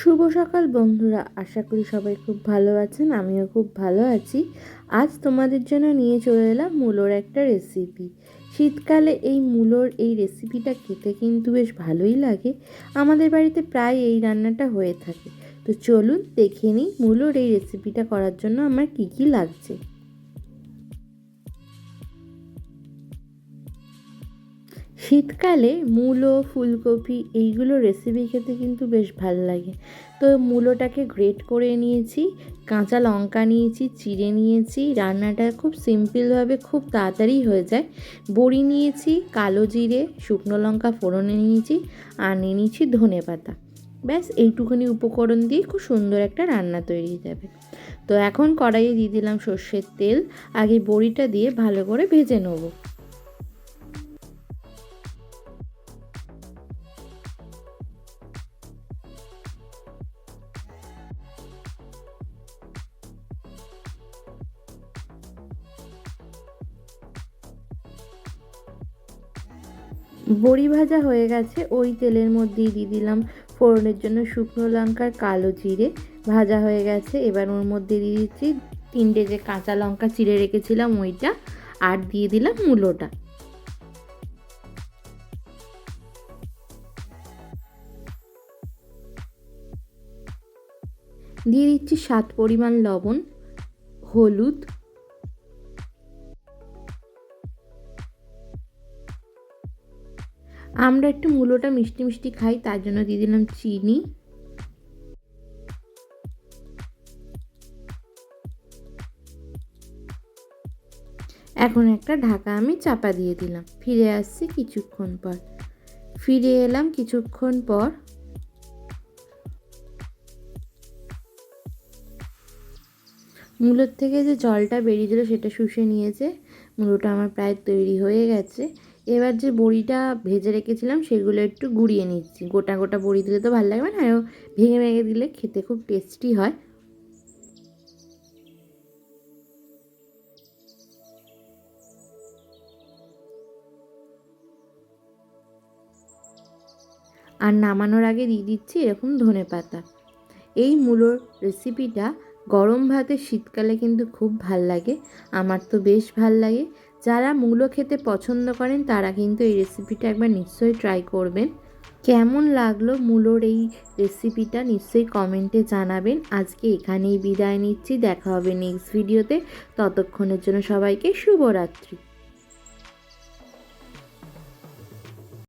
শুভ সকাল বন্ধুরা, আশা করি সবাই খুব ভালো আছেন, আমিও খুব ভালো আছি। আজ তোমাদের জন্য নিয়ে চলে এলাম মূলোর একটা রেসিপি শীতকালে এই মূলোর এই রেসিপিটা খেতে কিন্তু বেশ ভালোই লাগে। আমাদের বাড়িতে প্রায় এই রান্নাটা হয়ে থাকে। তো চলুন দেখে নিই মূলোর এই রেসিপিটা করার জন্য আমার কী কী লাগছে। শীতকালে মূলো, ফুলকপি এইগুলো রেসিপি খেতে কিন্তু বেশ ভালো লাগে। তো মূলোটাকে গ্রেট করে নিয়েছি, কাঁচা লঙ্কা নিয়েছি, চিড়ে নিয়েছি, রান্নাটা খুব সিম্পলভাবে খুব তাড়াতাড়ি হয়ে যায়। বড়ি নিয়েছি, কালো জিরে, শুকনো লঙ্কা ফোড়নে নিয়েছি আর নিয়ে নিয়েছি ধনে পাতা। ব্যাস এইটুখানি উপকরণ দিয়ে খুব সুন্দর একটা রান্না তৈরি হয়ে যাবে। তো এখন কড়াইয়ে দিয়ে দিলাম সর্ষের তেল, আগে বড়িটা দিয়ে ভালো করে ভেজে নেব। বড়ি ভাজা হয়ে গেছে। ওই তেলের মধ্যেই দিয়ে দিলাম ফোড়নের জন্য শুকনো লঙ্কার কালো জিরে। ভাজা হয়ে গেছে। এবার ওর মধ্যে দিয়ে দিচ্ছি তিনটে যে কাঁচা লঙ্কা চিড়ে রেখেছিলাম ওইটা আর দিয়ে দিলাম মূলোটা। দিয়ে দিচ্ছি সাত পরিমাণ লবণ, হলুদ আমরা একটু মূলোটা মিষ্টি মিষ্টি খাই, তার জন্য দিয়ে দিলাম চিনি। এখন একটা ঢাকা আমি চাপা দিয়ে দিলাম। ফিরে আসছি কিছুক্ষণ পর। ফিরে এলাম কিছুক্ষণ পর। মূলোর থেকে যে জলটা বেরিয়েছিল সেটা শুষে নিয়েছে। মূলোটা আমার প্রায় তৈরি হয়ে গেছে। এবার যে বড়িটা ভেজে রেখেছিলাম, সেগুলো একটু গুঁড়িয়ে নিচ্ছি। গোটা গোটা বড়ি দিলে তো ভালো লাগবে না ভেঙে ভেঙে দিলে খেতে খুব টেস্টি হয়। আর নামানোর আগে দিয়ে দিচ্ছি এরকম ধনে পাতা। এই মূলোর রেসিপিটা গরম ভাতে শীতকালে কিন্তু খুব ভালো লাগে, আমার তো বেশ ভালো লাগে। যারা মূলো খেতে পছন্দ করেন, তারা কিন্তু এই রেসিপিটা একবার নিশ্চয়ই ট্রাই করবেন। কেমন লাগল মূলোর এই রেসিপিটা নিশ্চয়ই কমেন্টে জানাবেন। আজকে এখানেই বিদায় নিচ্ছি, দেখা হবে নেক্সট ভিডিওতে ততক্ষণের জন্য সবাইকে শুভরাত্রি।